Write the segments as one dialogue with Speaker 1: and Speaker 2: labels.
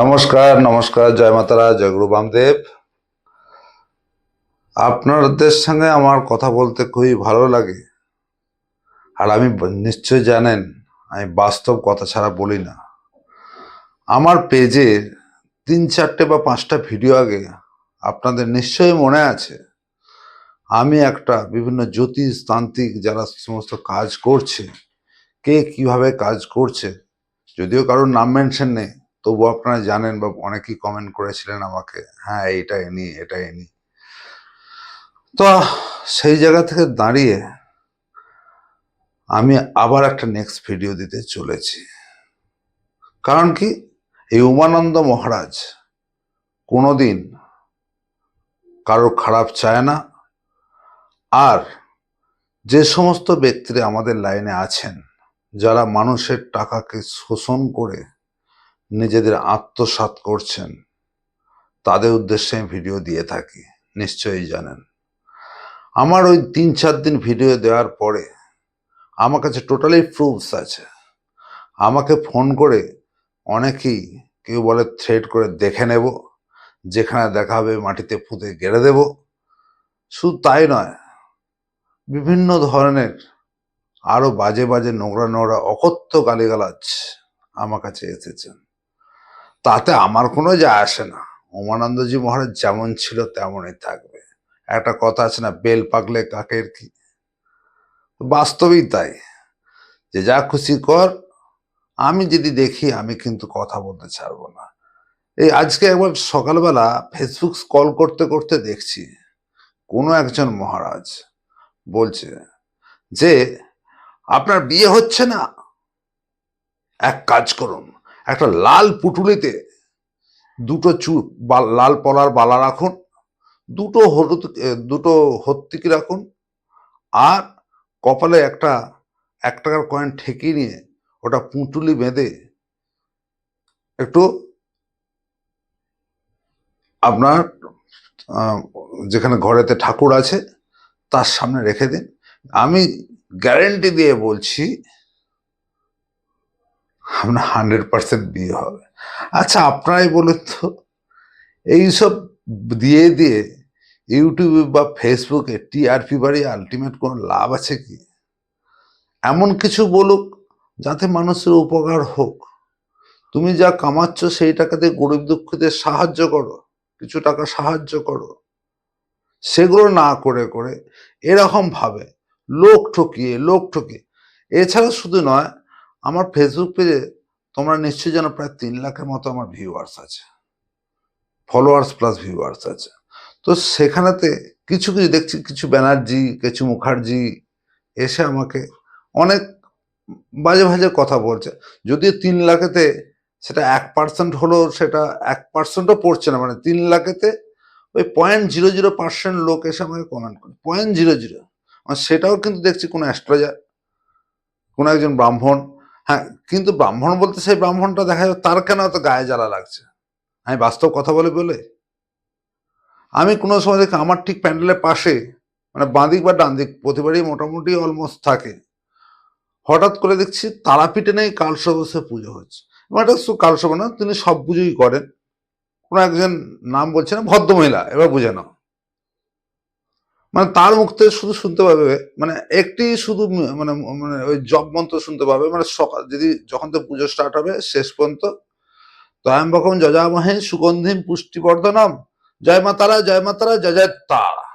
Speaker 1: নমস্কার নমস্কার, জয় মাতারা, জয় গুরু বামদেব। আপনাদের সঙ্গে আমার কথা বলতে খুবই ভালো লাগে। আর আমি নিশ্চয় জানেন, আমি বাস্তব কথা ছাড়া বলি না। আমার পেজে তিন চারটে বা পাঁচটা ভিডিও আগে আপনাদের নিশ্চয়ই মনে আছে। আমি একটা বিভিন্ন জ্যোতিষ তান্ত্রিক যারা সমস্ত কাজ করছে, কে কীভাবে কাজ করছে, যদিও কারোর নাম মেনশন নেই তবু আপনারা জানেন বা অনেকেই কমেন্ট করেছিলেন আমাকে হ্যাঁ এটা এনি এটা এনি তো সেই জায়গা থেকে দাঁড়িয়ে আমি আবার একটা নেক্সট ভিডিও দিতে চলেছি। কারণ কি? এই উমানন্দ মহারাজ কোনোদিন কারোর খারাপ চায় না। আর যে সমস্ত ব্যক্তিরা আমাদের লাইনে আছেন, যারা মানুষের টাকাকে শোষণ করে নিজেদের আত্মসাৎ করছেন। তাদের উদ্দেশ্যে আমি ভিডিও দিয়ে থাকি, নিশ্চয়ই জানেন। আমার ওই তিন চার দিন ভিডিও দেওয়ার পরে আমার কাছে টোটালি প্রুফস আছে। আমাকে ফোন করে অনেকেই কেউ বলে থ্রেড করে দেখে নেব, যেখানে দেখা হবে মাটিতে পুঁতে গেড়ে দেব। শুধু তাই নয়, বিভিন্ন ধরনের আরও বাজে বাজে নোংরা নোংরা অকথ্য গালিগালাজ আমার কাছে এসেছেন তাতে আমার কোনো যায় আসে না। উমানন্দজি মহারাজ যেমন ছিল তেমনই থাকবে। একটা কথা আছে না, বেল পাকলে কাকের কি? বাস্তবেই তাই। যে যা খুশি কর, আমি যদি দেখি, আমি কিন্তু কথা বলতে ছাড়বো না। এই আজকে একবার সকালবেলা ফেসবুক কল করতে করতে দেখছি, কোনো একজন মহারাজ বলছে যে, আপনার বিয়ে হচ্ছে না? এক কাজ করুন। একটা লাল পুটুলিতে দুটো চু লাল পলার বালা রাখুন, দুটো হলুদ দুটো হত্তিকি রাখুন, আর কপালে একটা, এক টাকার কয়েন ঠেকিয়ে নিয়ে ওটা পুঁটুলি বেঁধে একটু আপনার যেখানে ঘরেতে ঠাকুর আছে, তার সামনে রেখে দিন। আমি গ্যারেন্টি দিয়ে বলছি আপনার হান্ড্রেড পার্সেন্ট বিয়ে হবে। আচ্ছা আপনারাই বলুন তো, এইসব দিয়ে দিয়ে ইউটিউবে বা ফেসবুকে টিআরপি বাড়ি আলটিমেট কোনো লাভ আছে কি? এমন কিছু বলুক যাতে মানুষের উপকার হোক। তুমি যা কামাচ্ছ সেই টাকাতে গরিব দুঃখীদের সাহায্য করো, কিছু টাকা সাহায্য করো। সেগুলো না করে করে এরকমভাবে লোক ঠকিয়ে লোক ঠকিয়ে, এছাড়া শুধু নয় আমার ফেসবুক পেজে তোমরা নিশ্চয়ই জানো প্রায় তিন লাখের মতো আমার ভিউয়ার্স আছে। ফলোয়ার্স প্লাস ভিউয়ার্স আছে। তো সেখানেতে কিছু কিছু দেখছি, কিছু ব্যানার্জি, কিছু মুখার্জি এসে আমাকে অনেক বাজে বাজে কথা বলছে। যদিও তিন লাখেতে সেটা এক পার্সেন্ট হলো সেটা এক পার্সেন্টও পড়ছে না মানে তিন লাখেতে ওই পয়েন্ট জিরো জিরো পার্সেন্ট লোক এসে আমাকে কমেন্ট করে। পয়েন্ট জিরো জিরো সেটাও কিন্তু দেখছি কোনো অ্যাস্ট্রোলজার কোনো একজন ব্রাহ্মণ হ্যাঁ কিন্তু ব্রাহ্মণ বলতে সেই ব্রাহ্মণটা দেখা যায় তার কেন এত গায়ে জ্বালা লাগছে? আমি বাস্তব কথা বলে বলে? আমি কোনো সময় দেখি আমার ঠিক প্যান্ডেলের পাশে মানে বাঁদিক বা ডান দিক প্রতিবারই মোটামুটি অলমোস্ট থাকে। হঠাৎ করে দেখছি তারাপীঠে নেই কালসা বসে পুজো হচ্ছে। এবং এটা শুধু কালসা না তিনি সব পুজোই করেন। কোনো একজন নাম বলছে না, ভদ্রমহিলা, এবার বুঝে নাও। মানে তার মুখ থেকে শুধু শুনতে পাবে মানে একটি শুধু মানে মানে ওই জপ মন্ত্র শুনতে পাবে মানে সকাল, যদি যখন তো পুজো স্টার্ট হবে, শেষ পর্যন্ত। তয়াম্বকম যজামহে সুগন্ধিম পুষ্টিবর্ধনম, জয় মাতারা জয় মাতারা জয় জয় তারা।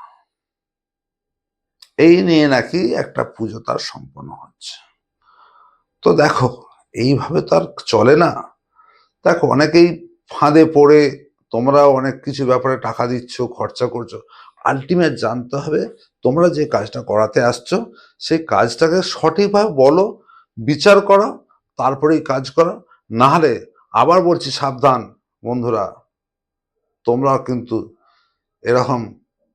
Speaker 1: এই নিয়ে নাকি একটা পুজো তার সম্পন্ন হচ্ছে। তো দেখো, এইভাবে তো আর চলে না। দেখো, অনেকেই ফাঁদে পড়ে, তোমরাও অনেক কিছু ব্যাপারে টাকা দিচ্ছ, খরচা করছ। আলটিমেট জানতে হবে তোমরা যে কাজটা করাতে আসছো, সেই কাজটাকে সঠিকভাবে বলো, বিচার করো, তারপরেই কাজ করো। না হলে আবার বলছি সাবধান, বন্ধুরা। তোমরা কিন্তু এরকম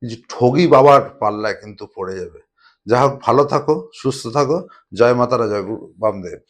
Speaker 1: কিছু ঠগি বাবার পাল্লায় কিন্তু পড়ে যাবে। যা হোক, ভালো থাকো, সুস্থ থাকো। জয় মাতারা, জয় গুরু, বামদেব।